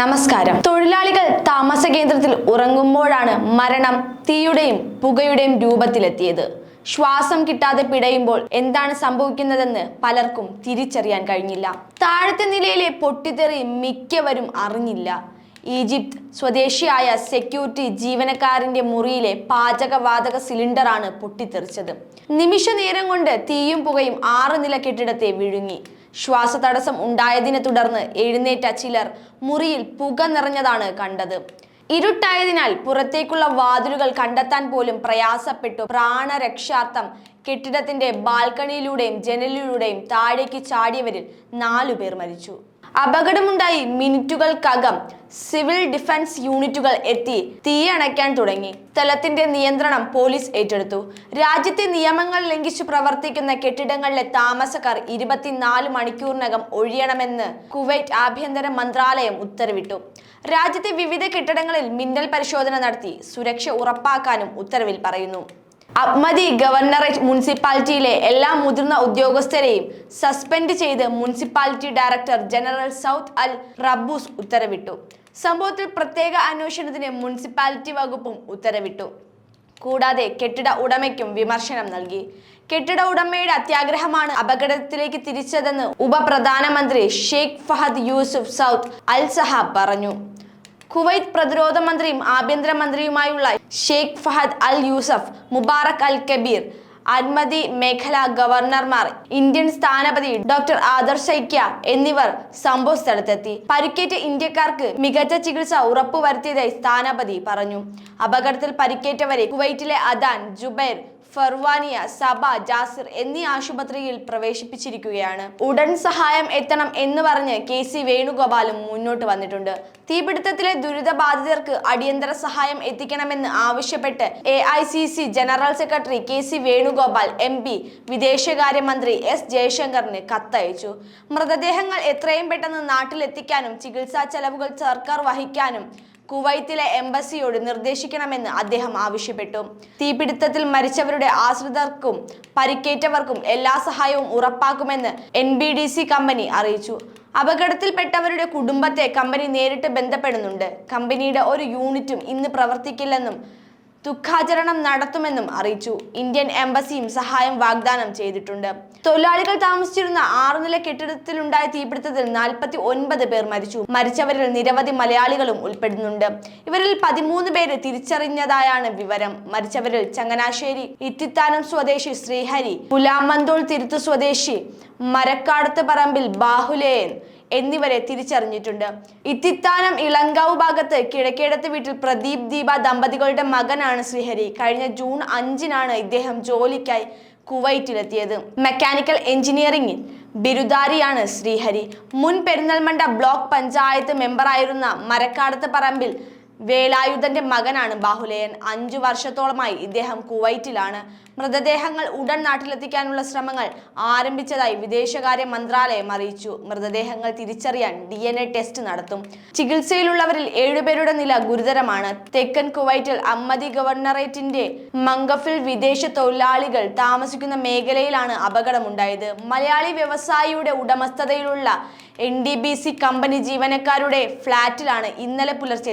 നമസ്കാരം. തൊഴിലാളികൾ താമസ കേന്ദ്രത്തിൽ ഉറങ്ങുമ്പോഴാണ് മരണം തീയുടെയും പുകയുടെയും രൂപത്തിലെത്തിയത്. ശ്വാസം കിട്ടാതെ പിടയുമ്പോൾ എന്താണ് സംഭവിക്കുന്നതെന്ന് പലർക്കും തിരിച്ചറിയാൻ കഴിഞ്ഞില്ല. താഴത്തെ നിലയിലെ പൊട്ടിത്തെറി മിക്കവരും അറിഞ്ഞില്ല. ഈജിപ്ത് സ്വദേശിയായ സെക്യൂരിറ്റി ജീവനക്കാരന്റെ മുറിയിലെ പാചകവാതക സിലിണ്ടറാണ് പൊട്ടിത്തെറിച്ചത്. നിമിഷ നേരം കൊണ്ട് തീയും പുകയും ആറ് നില കെട്ടിടത്തെ വിഴുങ്ങി. ശ്വാസതടസ്സം ഉണ്ടായതിനെ തുടർന്ന് എഴുന്നേറ്റ ചിലർ മുറിയിൽ പുക നിറഞ്ഞതാണ് കണ്ടത്. ഇരുട്ടായതിനാൽ പുറത്തേക്കുള്ള വാതിലുകൾ കണ്ടെത്താൻ പോലും പ്രയാസപ്പെട്ടു. പ്രാണരക്ഷാർത്ഥം കെട്ടിടത്തിന്റെ ബാൽക്കണിയിലൂടെയും ജനലിലൂടെയും താഴേക്ക് ചാടിയവരിൽ നാലുപേർ മരിച്ചു. അപകടമുണ്ടായി മിനിറ്റുകൾക്കകം സിവിൽ ഡിഫൻസ് യൂണിറ്റുകൾ എത്തി തീയണയ്ക്കാൻ തുടങ്ങി. സ്ഥലത്തിന്റെ നിയന്ത്രണം പോലീസ് ഏറ്റെടുത്തു. രാജ്യത്തെ നിയമങ്ങൾ ലംഘിച്ചു പ്രവർത്തിക്കുന്ന കെട്ടിടങ്ങളിലെ താമസക്കാർ ഇരുപത്തിനാല് മണിക്കൂറിനകം ഒഴിയണമെന്ന് കുവൈറ്റ് ആഭ്യന്തര മന്ത്രാലയം ഉത്തരവിട്ടു. രാജ്യത്തെ വിവിധ കെട്ടിടങ്ങളിൽ മിന്നൽ പരിശോധന നടത്തി സുരക്ഷ ഉറപ്പാക്കാനും ഉത്തരവിൽ പറയുന്നു. അബ്മദി ഗവർണറേറ്റ് മുനിസിപ്പാലിറ്റിയിലെ എല്ലാ മുതിർന്ന ഉദ്യോഗസ്ഥരെയും സസ്പെൻഡ് ചെയ്ത് municipality director general Saud Al Rabbous ഉത്തരവിട്ടു. സംഭവത്തിൽ പ്രത്യേക അന്വേഷണത്തിന് മുനിസിപ്പാലിറ്റി വകുപ്പും ഉത്തരവിട്ടു. കൂടാതെ കെട്ടിട ഉടമയ്ക്കും വിമർശനം നൽകി. കെട്ടിട ഉടമയുടെ അത്യാഗ്രഹമാണ് അപകടത്തിലേക്ക് തിരിച്ചതെന്ന് ഉപപ്രധാനമന്ത്രി Sheikh Fahad Yousuf Saud Al Sabah പറഞ്ഞു. കുവൈത്ത് പ്രതിരോധ മന്ത്രിയും ആഭ്യന്തരമന്ത്രിയുമായുള്ള ഷെയ്ഖ് ഫഹദ് അൽ യൂസഫ് മുബാറക് അൽ കബീർ അൻമതി മേഖല ഗവർണർമാർ ഇന്ത്യൻ സ്ഥാനപതി ഡോക്ടർ ആദർശ് ഐക്യ എന്നിവർ സംഭവ സ്ഥലത്തെത്തി. പരിക്കേറ്റ ഇന്ത്യക്കാർക്ക് മികച്ച ചികിത്സ ഉറപ്പുവരുത്തിയതായി സ്ഥാനപതി പറഞ്ഞു. അപകടത്തിൽ പരിക്കേറ്റവരെ കുവൈറ്റിലെ അദാൻ ജുബൈർ ഫർവാനിയ സബ ജാസിർ എന്നീ ആശുപത്രിയിൽ പ്രവേശിപ്പിച്ചിരിക്കുകയാണ്. ഉടൻ സഹായം എത്തണം എന്ന് പറഞ്ഞ് കെ സി വേണുഗോപാലും മുന്നോട്ട് വന്നിട്ടുണ്ട്. തീപിടുത്തത്തിലെ ദുരിതബാധിതർക്ക് അടിയന്തര സഹായം എത്തിക്കണമെന്ന് ആവശ്യപ്പെട്ട് A general secretary K C Venugopal M P വിദേശകാര്യമന്ത്രി എസ് ജയശങ്കറിന് കത്തയച്ചു. മൃതദേഹങ്ങൾ എത്രയും പെട്ടെന്ന് നാട്ടിലെത്തിക്കാനും ചികിത്സാ ചെലവുകൾ സർക്കാർ വഹിക്കാനും കുവൈത്തിലെ എംബസിയോട് നിർദ്ദേശിക്കണമെന്ന് അദ്ദേഹം ആവശ്യപ്പെട്ടു. തീപിടുത്തത്തിൽ മരിച്ചവരുടെ ആശ്രിതർക്കും പരിക്കേറ്റവർക്കും എല്ലാ സഹായവും ഉറപ്പാക്കുമെന്ന് എൻ കമ്പനി അറിയിച്ചു. അപകടത്തിൽപ്പെട്ടവരുടെ കുടുംബത്തെ കമ്പനി നേരിട്ട് ബന്ധപ്പെടുന്നുണ്ട്. കമ്പനിയുടെ ഒരു യൂണിറ്റും ഇന്ന് പ്രവർത്തിക്കില്ലെന്നും ദുഃഖാചരണം നടത്തുമെന്നും അറിയിച്ചു. ഇന്ത്യൻ എംബസിയും സഹായം വാഗ്ദാനം ചെയ്തിട്ടുണ്ട്. തൊഴിലാളികൾ താമസിച്ചിരുന്ന ആറു നില കെട്ടിടത്തിലുണ്ടായ തീപിടുത്തത്തിൽ നാൽപ്പത്തി ഒൻപത് പേർ മരിച്ചു. മരിച്ചവരിൽ നിരവധി മലയാളികളും ഉൾപ്പെടുന്നുണ്ട്. ഇവരിൽ പതിമൂന്ന് പേര് തിരിച്ചറിഞ്ഞതായാണ് വിവരം. മരിച്ചവരിൽ ചങ്ങനാശ്ശേരി ഇത്തിത്താനം സ്വദേശി ശ്രീഹരി പുലാമന്തോൾ തിരുത്തു സ്വദേശി മരക്കാടത്ത് പറമ്പിൽ ബാഹുലേയൻ എന്നിവരെ തിരിച്ചറിഞ്ഞിട്ടുണ്ട്. ഇത്തിത്താനം ഇളങ്കാവ് ഭാഗത്ത് കിഴക്കേടത്ത് വീട്ടിൽ പ്രദീപ് ദീപ ദമ്പതികളുടെ മകനാണ് ശ്രീഹരി. കഴിഞ്ഞ ജൂൺ അഞ്ചിനാണ് ഇദ്ദേഹം ജോലിക്കായി കുവൈറ്റിലെത്തിയത്. മെക്കാനിക്കൽ എഞ്ചിനീയറിംഗിൽ ബിരുദാരിയാണ് ശ്രീഹരി. മുൻ പെരിന്തൽമണ്ട ബ്ലോക്ക് പഞ്ചായത്ത് മെമ്പറായിരുന്ന മരക്കാടത്ത് പറമ്പിൽ വേലായുധന്റെ മകനാണ് ബാഹുലയൻ. അഞ്ചു വർഷത്തോളമായി ഇദ്ദേഹം കുവൈറ്റിലാണ്. മൃതദേഹങ്ങൾ ഉടൻ നാട്ടിലെത്തിക്കാനുള്ള ശ്രമങ്ങൾ ആരംഭിച്ചതായി വിദേശകാര്യ മന്ത്രാലയം അറിയിച്ചു. മൃതദേഹങ്ങൾ തിരിച്ചറിയാൻ ഡി ടെസ്റ്റ് നടത്തും. ചികിത്സയിലുള്ളവരിൽ ഏഴുപേരുടെ നില ഗുരുതരമാണ്. തെക്കൻ കുവൈറ്റിൽ അമ്മദി ഗവർണറേറ്റിന്റെ മംഗഫിൽ വിദേശ തൊഴിലാളികൾ താമസിക്കുന്ന മേഖലയിലാണ് അപകടമുണ്ടായത്. മലയാളി വ്യവസായിയുടെ ഉടമസ്ഥതയിലുള്ള എൻ കമ്പനി ജീവനക്കാരുടെ ഫ്ളാറ്റിലാണ് ഇന്നലെ പുലർച്ചെ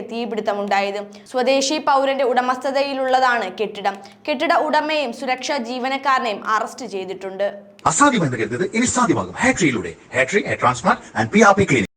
തീപിടുത്തമുണ്ടായത് സ്വദേശി പൗരന്റെ ഉടമസ്ഥതയിലുള്ളതാണ് കെട്ടിടം. കെട്ടിട ഉടമയും സുരക്ഷാ ജീവനക്കാരനെയും അറസ്റ്റ് ചെയ്തിട്ടുണ്ട്. അസാധ്യമെന്ന് കരുതത് ഇനി സാധ്യമാകും. ഹാട്രിയിലൂടെ ഹാട്രി transplant and P R P clinic